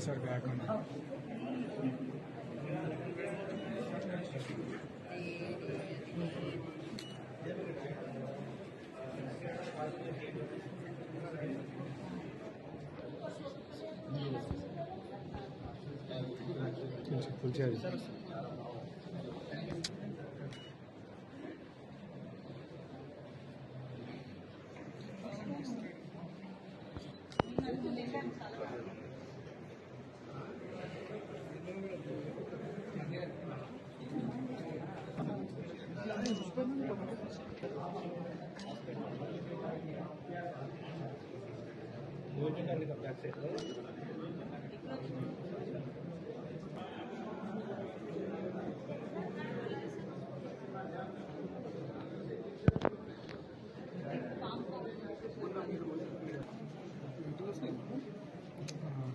Sir back ఉంది కొంచెం full చేయాలి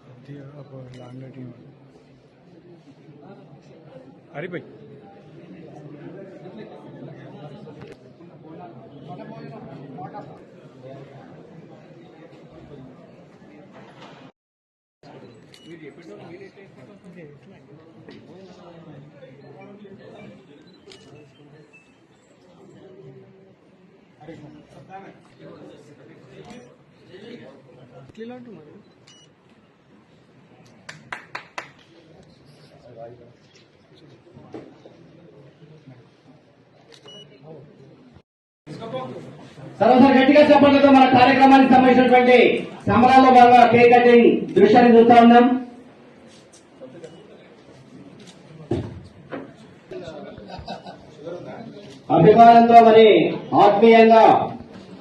కొద్దిగా ఒక లాంగ్ టీం అరే ఎట్లా ఇట్లా ఉంటుంది గట్టిగా చెప్పడంతో మన కార్యక్రమానికి సంబంధించినటువంటి సంబరాల్లో భాగంగా కేక్ కటింగ్ దృశ్యాన్ని చూస్తా ఉన్నాం. అభిమానంతో మరి ఆత్మీయంగా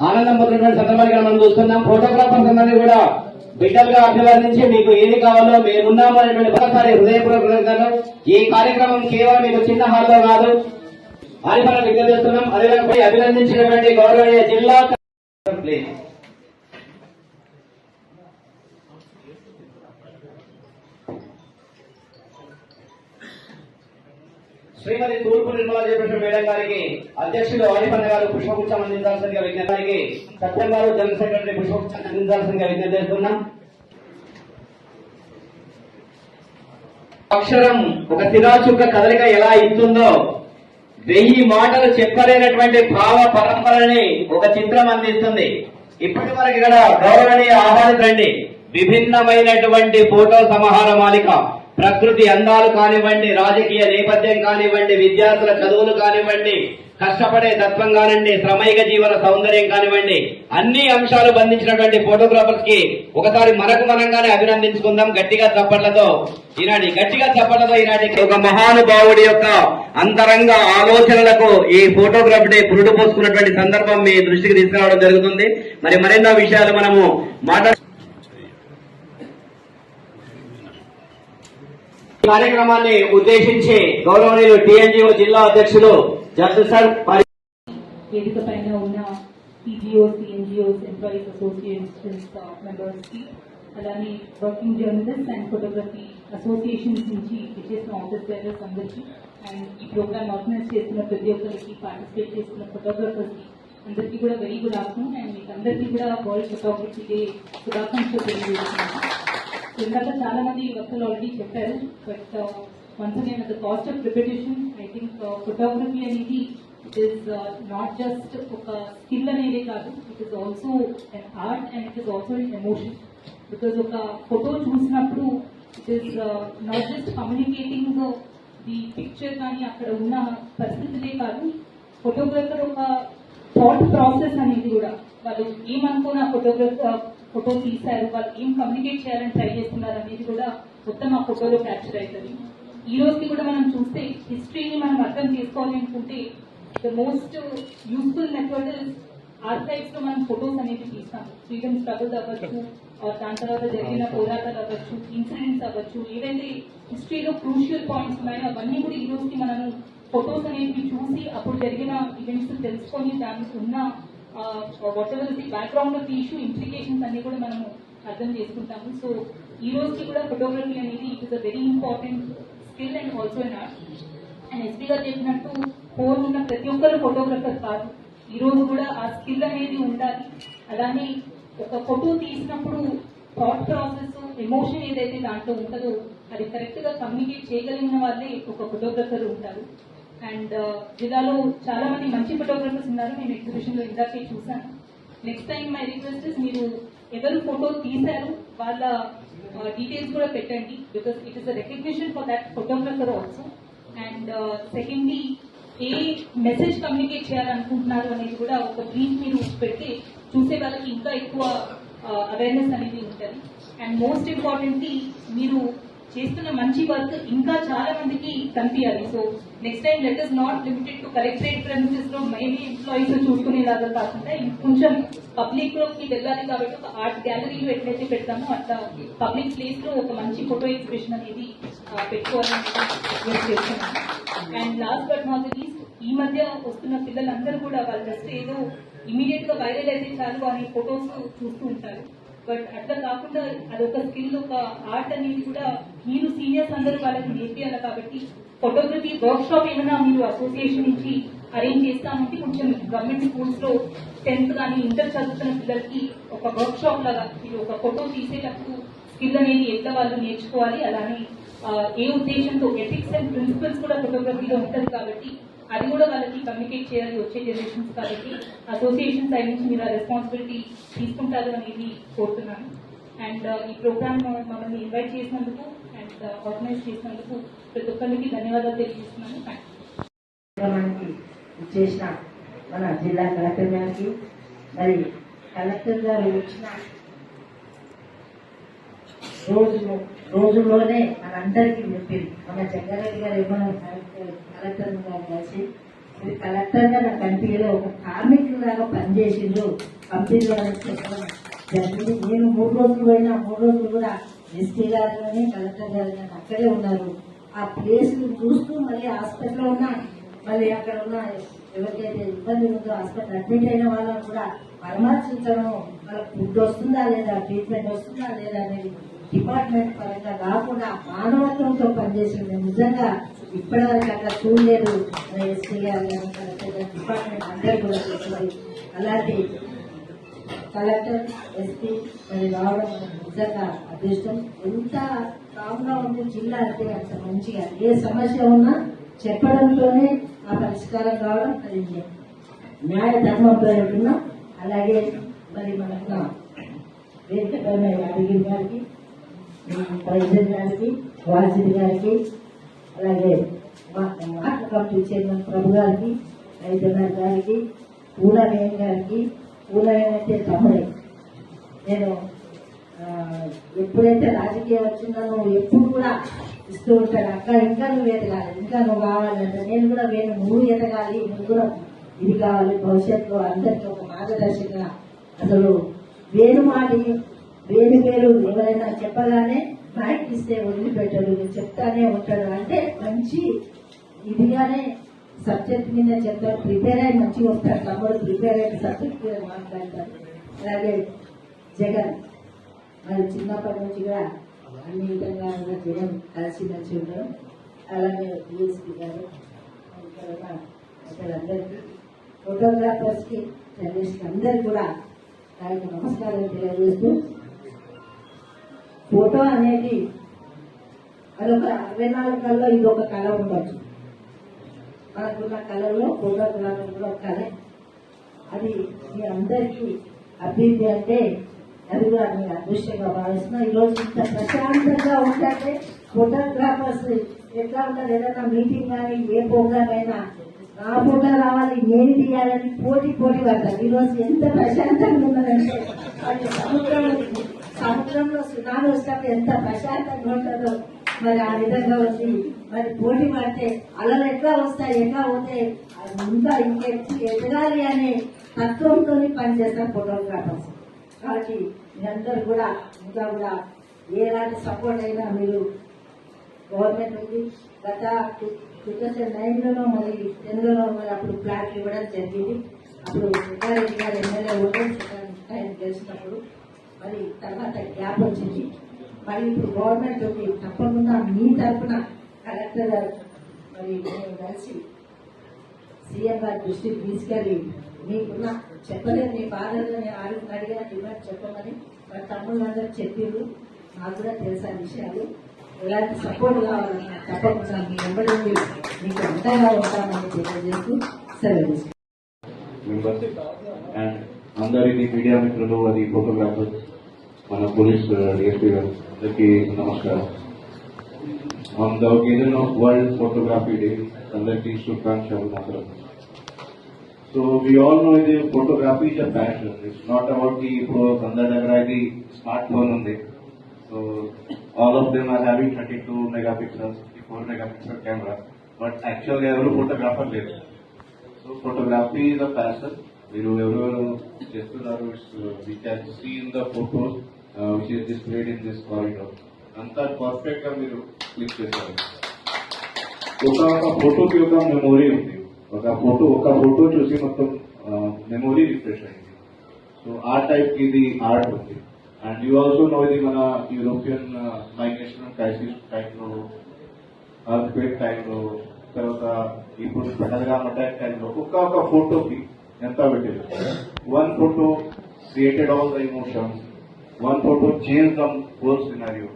ఆనందం పొందినటువంటి సందర్భాన్ని మనం చూస్తున్నాం. ఫోటోగ్రాఫర్స్ అందరినీ కూడా బిడ్డలుగా అభివర్ణించి మీకు ఏది కావాలో మేమున్నాము అనేటువంటి ఒకసారి హృదయపూర్వకంగా ఈ కార్యక్రమం కేవలం మీకు చిన్న హాల్లో కాదు. అని మనం విజ్ఞప్తి చేస్తున్నాం. అదేవిధంగా అభినందించినటువంటి గౌరవనీయ జిల్లా ప్లీజ్ శ్రీమతి తూర్పు నిర్మలా చేపట్టిన మేడం గారికి అధ్యక్షుడు ఆదిపన్న గారు పుష్పగుచ్చం అందించాల్సిందిగా విజ్ఞప్తి సత్యం గారు జనరల్ సెక్రటరీ పుష్పగుచ్చం అందించాల్సిందిగా విజ్ఞప్తి చేస్తున్నాం. అక్షరం ఒక తిరాచుక్క కదలిక ఎలా ఇస్తుందో వెయ్యి మాటలు చెప్పలేనటువంటి భావ పరంపరని ఒక చిత్రం అందిస్తుంది. ఇప్పటి వరకు ఇక్కడ గౌరవనీయ ఆహ్వానితండి విభిన్నమైనటువంటి ఫోటో సమాహార మాలిక. ప్రకృతి అందాలు కానివ్వండి రాజకీయ నేపథ్యం కానివ్వండి విద్యార్థుల చదువులు కానివ్వండి కష్టపడే తత్వం కానివ్వండి శ్రమైక జీవన సౌందర్యం కానివ్వండి అన్ని అంశాలు బంధించినటువంటి ఫోటోగ్రాఫర్స్కి ఒకసారి మనకు మనంగానే అభినందించుకుందాం గట్టిగా చప్పట్లతో. ఈనాటి గట్టిగా చప్పట్లతో ఈనాటి ఒక మహానుభావుడి యొక్క అంతరంగ ఆలోచనలకు ఈ ఫోటోగ్రాఫ్ డే పురుడు పోసుకున్నటువంటి సందర్భం మీ దృష్టికి తీసుకురావడం జరుగుతుంది. మరి మరెన్నో విషయాలు మనము మాట్లాడు కార్యక్రమాన్ని ఉద్దేశించి గౌరవనీయులు టిఎన్జిఓ జిల్లా అధ్యక్షులు జడ్జి సార్ వేదిక పైన ఉన్న టీజీఓస్ ఎన్జిఓస్ ఎంప్లాయీస్ అసోసియేషన్స్ మెంబర్స్కి అలానే working journalist and photography associations నుంచి విచేసిన ఆఫీసర్స్ అందరికీ అండ్ ఈ ప్రోగ్రామ్ ఆర్గనైజ్ చేస్తున్న ప్రతి ఒక్కరికి పార్టిసిపేట్ చేస్తున్న ఫోటోగ్రఫర్స్కి అందరికీ కూడా వెరీ గుడ్ ఆఫ్టర్నూన్ అండ్ మీకు అందరికీ కూడా వరల్డ్ ఫోటోగ్రఫీ డే శుభాకాంక్షలు తెలియజేస్తున్నాను. ఇందాక చాలా మంది వక్తలు ఆల్రెడీ చెప్పారు but once again the cost of preparation I think photography అనేది ఇట్ ఈస్ నాట్ జస్ట్ ఒక స్కిల్ అనేది కాదు it is also an art and it is also an emotion because ఒక ఫోటో చూసినప్పుడు it is not just communicating the picture కానీ అక్కడ ఉన్న పరిస్థితులే కాదు ఫోటోగ్రఫర్ ఒక థాట్ ప్రాసెస్ అనేది కూడా. వాళ్ళు ఏమనుకున్న ఫోటోగ్రఫర్ ఫోటో తీశారు వాళ్ళు ఏం కమ్యూనికేట్ చేయాలని ట్రై చేస్తున్నారు అనేది కూడా మొత్తం ఆ ఫోటోలో క్యాప్చర్ అవుతుంది. ఈ రోజుకి కూడా మనం చూస్తే హిస్టరీని మనం అర్థం చేసుకోవాలి అనుకుంటే ద మోస్ట్ యూస్ఫుల్ మెథడ్ ఆర్కైవ్స్లో మనం ఫొటోస్ అనేది తీస్తాం ఫ్రీడమ్ స్ట్రగుల్ అవ్వచ్చు దాని తర్వాత జరిగిన పోరాటాలు అవ్వచ్చు ఇన్సిడెంట్స్ అవ్వచ్చు ఏవైతే హిస్టరీలో క్రూషియల్ పాయింట్స్ ఉన్నాయో అవన్నీ కూడా ఈ రోజుకి మనము ఫొటోస్ అనేవి చూసి అప్పుడు జరిగిన ఈవెంట్స్ తెలుసుకొని దానికి ఉన్న whatever the background of the issue implications అన్ని కూడా మనము అర్థం చేసుకుంటాము. సో ఈ రోజుకి కూడా ఫోటోగ్రఫీ అనేది it is a very important skill and also an art and SP గారు చెప్పినట్టు ఫోన్ ఉన్న ప్రతి ఒక్కరు ఫోటోగ్రఫర్ కాదు. ఈ రోజు కూడా ఆ స్కిల్ అనేది ఉండాలి. అలానే ఒక ఫోటో తీసినప్పుడు థాట్ ప్రాసెస్ ఎమోషన్ ఏదైతే దాంట్లో ఉంటుందో అది కరెక్ట్గా కమ్యూనికేట్ చేయగలిగిన వాళ్ళే ఒక ఫోటోగ్రఫర్ ఉంటారు. అండ్ uh, జిల్లాలో చాలా మంది మంచి ఫోటోగ్రఫర్స్ ఉన్నారు. నేను ఎగ్జిబిషన్లో ఇందాకే చూసాను next time my request is మీరు ఎవరు ఫోటో తీశారు వాళ్ళ డీటెయిల్స్ కూడా పెట్టండి. Because it is a recognition for that photographer also and secondly a message communicate చేయాలనుకుంటున్నారు అనేది కూడా ఒక బ్రీఫ్ మీరు పెడితే చూసే వాళ్ళకి ఇంకా ఎక్కువ అవేర్నెస్ అనేది ఉంటుంది. అండ్ మోస్ట్ ఇంపార్టెంట్లీ మీరు చేస్తున్న మంచి వర్క్ ఇంకా చాలా మందికి కనిపించాలి. So next time let is not limited to collectorate ప్రెమిసెస్లో main employees చూసుకునేలాగా కాకుండా కొంచెం పబ్లిక్లోకి వెళ్ళాలి కాబట్టి ఒక ఆర్ట్ గ్యాలరీలో ఎట్లయితే పెడతామో అట్లా పబ్లిక్ ప్లేస్లో ఒక మంచి ఫోటో ఎగ్జిబిషన్ అనేది పెట్టుకోవాలని చేస్తున్నాను. And last but not least ఈ మధ్య వస్తున్న పిల్లలందరూ కూడా వాళ్ళు జస్ట్ ఏదో ఇమీడియట్గా వైరల్ అయితే చాలు అని ఫొటోస్ చూస్తూ ఉంటారు. బట్ అట్లా కాకుండా అదొక స్కిల్ ఒక ఆర్ట్ అనేది కూడా మీరు సీనియర్స్ అందరూ వాళ్ళకి నేర్పియాలి కాబట్టి ఫోటోగ్రఫీ వర్క్ షాప్ ఏమైనా మీరు అసోసియేషన్ నుంచి అరేంజ్ చేస్తామంటే కొంచెం గవర్నమెంట్ స్కూల్స్లో టెన్త్ కానీ ఇంటర్ చదువుతున్న పిల్లలకి ఒక వర్క్ షాప్ లాగా మీరు ఒక ఫోటో తీసేటప్పుడు స్కిల్ అనేది ఎట్లా వాళ్ళు నేర్చుకోవాలి అలానే ఏ ఉద్దేశంతో ఎథిక్స్ అండ్ ప్రిన్సిపల్స్ కూడా ఫోటోగ్రఫీలో ఉంటుంది కాబట్టి అది కూడా వాళ్ళకి కమ్యూనికేట్ చేయాలి వచ్చే జనరేషన్స్ కాబట్టి అసోసియేషన్ సైడ్ నుంచి మీరు ఆ రెస్పాన్సిబిలిటీ తీసుకుంటారు అనేది కోరుతున్నాను. అండ్ ఈ ప్రోగ్రామ్ మమ్మల్ని ఇన్వైట్ చేసినందుకు అండ్ ఆర్గనైజ్ చేసినందుకు ప్రతి ఒక్కరికి ధన్యవాదాలు తెలియజేస్తున్నాను. చేసిన మన జిల్లా కలెక్టర్ గారికి మరి కలెక్టర్ గారు వచ్చిన రోజు రోజులోనే మనందరికీ చెప్పింది మన జగ్గారెడ్డి గారు ఏమన్నా కలెక్టర్ గారు కలిసి మీరు కలెక్టర్గా నాకు కనిపించలే ఒక కార్మికులాగా పనిచేసిండ్రు కంపెనీలో చెప్పడం జరిగింది. నేను మూడు రోజులు పోయినా మూడు రోజులు కూడా ఎస్పీ గారు కలెక్టర్ గారు కానీ అక్కడే ఉన్నారు. ఆ ప్లేస్ చూస్తూ మళ్ళీ హాస్పిటల్లో ఉన్న మళ్ళీ అక్కడ ఉన్న ఎవరికైతే ఇబ్బంది ఉందో హాస్పిటల్ అడ్మిట్ అయిన వాళ్ళని కూడా పరామర్శించడం వాళ్ళకి ఫుడ్ వస్తుందా లేదా ట్రీట్మెంట్ వస్తుందా లేదా అనేది డిపార్ట్మెంట్ పరంగా కాకుండా మానవత్వంతో పనిచేసింది. నిజంగా ఇప్పటివరకు అట్లా చూడలేదు. మన ఎస్పీ గారు కానీ కలెక్టర్ గారు డిపార్ట్మెంట్ అందరూ కూడా చేసింది. అలాంటి కలెక్టర్ ఎస్పీ మరి రావడం నిజంగా అదృష్టం. ఎంత కామ్గా ఉంది జిల్లా అంటే అంత మంచిగా. ఏ సమస్య ఉన్నా చెప్పడంతోనే ఆ పరిష్కారం కావడం అది న్యాయ ధర్మంతో ఉంటున్నాం అలాగే మరి మనకు వేదికపైన అడిగిన గారికి ప్రెసిడెంట్ గారికి వాసిడి గారికి అలాగే మాట కమిటీ చైర్మన్ ప్రభు గారికి రైతన్నర్ గారికి పూలవేణి గారికి పూలవేణి అంటే తమ్ముడే. నేను ఎప్పుడైతే రాజకీయం వచ్చిందో ఎప్పుడు కూడా ఇస్తూ ఉంటాడు అక్క ఇంకా నువ్వు ఎదగాలి ఇంకా నువ్వు కావాలంటే నేను కూడా నేను నువ్వు ఎదగాలి నువ్వు కూడా ఇది కావాలి. భవిష్యత్తులో అందరికీ ఒక మార్గదర్శకంగా అసలు వేరు మాటి వేణు పేరు ఎవరైనా చెప్పగానే మైక్ ఇస్తే వదిలిపెట్టాడు నేను చెప్తానే ఉంటాడు. అంటే మంచి ఇదిగానే సబ్జెక్ట్ మీద చెప్తారు ప్రిపేర్ అయ్యి మంచిగా వస్తారు తమ్ముడు ప్రిపేర్ అయిన సబ్జెక్ట్ మీద మాట్లాడతారు అలాగే జగన్ మరి చిన్నప్పటి నుంచి కూడా అన్ని విధంగా ఉన్న జగన్ కలిసి మంచి ఉండడం. అలాగే డిఎస్పీ గారు ఇక్కడ ఉన్న జర్నలిస్ట్ అందరికీ కూడా దానికి నమస్కారం తెలియజేస్తూ ఫోటో అనేది అదొక అరవై నాలుగు కళలో ఇది ఒక కళ ఉండొచ్చు. మనకున్న కళలో ఫోటోగ్రాఫర్ కూడా ఒక కళ అది మీ అందరికీ అభివృద్ధి అంటే అది కూడా మీ అదృష్టంగా భావిస్తున్నా. ఈరోజు ఇంత ప్రశాంతంగా ఉంటే ఫోటోగ్రాఫర్స్ ఎట్లా ఉంటారు? ఏదైనా మీటింగ్ కానీ ఏ ప్రోగ్రామ్ అయినా నా ఫోటో రావాలి నేను తీయాలని పోటీ పోటీ పడతారు. ఈరోజు ఎంత ప్రశాంతంగా ఉన్నదంటే అది సముద్రంలో సముద్రంలో సునాలు వస్తాక ఎంత ప్రశాంతంగా ఉంటుందో మరి ఆ విధంగా వచ్చి మరి పోటీ పడితే అలలు ఎట్లా వస్తాయి ఎట్లా పోతే అది ఇంకా ఎదగాలి అనే తత్వంతో పనిచేస్తారు ఫోటోగ్రాఫర్స్. కాబట్టి మీరందరూ కూడా ఇంకా కూడా ఎలాంటి సపోర్ట్ అయినా మీరు గవర్నమెంట్ ఉంది గత టూ థౌసండ్ నైన్ మరి టెన్ మరి అప్పుడు ప్లాట్లు ఇవ్వడం జరిగింది. అప్పుడు సుబ్బారెడ్డి గారు ఎమ్మెల్యే ఓటర్ ఆయన గెలిచినప్పుడు మరి తర్వాత గ్యాప్ వచ్చింది. మరి ఇప్పుడు గవర్నమెంట్ ఉంది తప్పకుండా మీ తరఫున కలెక్టర్ గారు మరి మేము కలిసి సీఎం గారి దృష్టికి తీసుకెళ్ళి మీకున్న చెప్పలేదు మీ ఫాదర్ నేను ఆడికి అడిగిన డిమాండ్ చెప్పమని మా తమ్ముళ్ళందరూ చెప్పారు నాకు కూడా తెలుసు ఆ విషయాలు ఎలాంటి సపోర్ట్ కావాలన్నా తప్పకుండా మీ వెంబడి మీకు అంతగా ఉంటామని తెలియజేస్తూ సెలవు తీసుకుంటాను. అండ్ అందరికీ మీడియా మిత్రులు అది ఫోటోగ్రాఫర్స్ మన పోలీస్ డిఎస్పీ గారు అందరికీ నమస్కారం. On the occasion of world photography day అందరికీ శుభాకాంక్షలు మాత్రం. సో వి ఆల్ నో ఇది photography is a passion it's not about the ఇప్పుడు అందరి దగ్గర ఇది స్మార్ట్ ఫోన్ ఉంది. So all of them are having thirty two mega pixel four mega pixel camera but యాక్చువల్గా ఎవరు ఫోటోగ్రాఫర్ లేరు. So photography is a passion మీరు ఎవరెవరు చేస్తున్నారు we can see in the photos which is displayed in this corridor అంతా పర్ఫెక్ట్గా మీరు click చేస్తారు ఒక ఒక ఫోటోకి ఒక మెమొరీ ఉంది. ఒక ఫోటో ఒక ఫోటో చూసి మొత్తం మెమొరీ రిఫ్రెష్ అయింది. సో ఆ టైప్కి ఇది ఆర్ట్ ఉంది. అండ్ యూ ఆల్సో నో ఇది మన యూరోపియన్ మైగ్రేషన్ క్రైసిస్ టైంలో అర్త్క్వేక్ టైంలో తర్వాత ఇప్పుడు పెద్దగా అటాక్ టైంలో ఒక్క ఒక ఫోటోకి ఎంత పెట్టారు? One photo created all the emotions one photo change the whole scenario.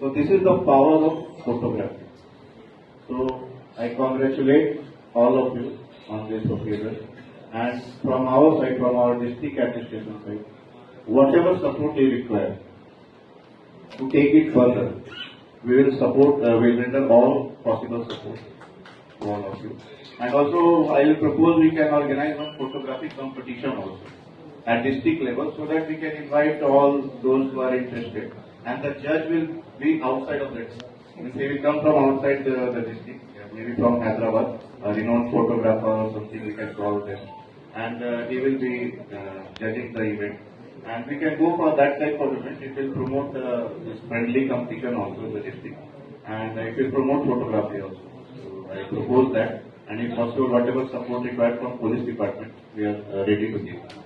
So this is the power of photography. So I congratulate all of you on this occasion and from our side, from our district administration side, whatever support they require to take it further, we will support, uh, we will render all possible support to all of you. And also I will propose we can organize one photographic competition also at district level so that we can invite all those who are interested. And the judge will be outside of that. Means They will come from outside the, the district, maybe from Hyderabad, a renowned photographer or something we can call them. And uh, he will be uh, judging the event. And we can go for that type of event. It will promote uh, this friendly competition also in the district. And it will promote photography also. So I propose that. And if possible, whatever support required from police department, we are uh, ready to give.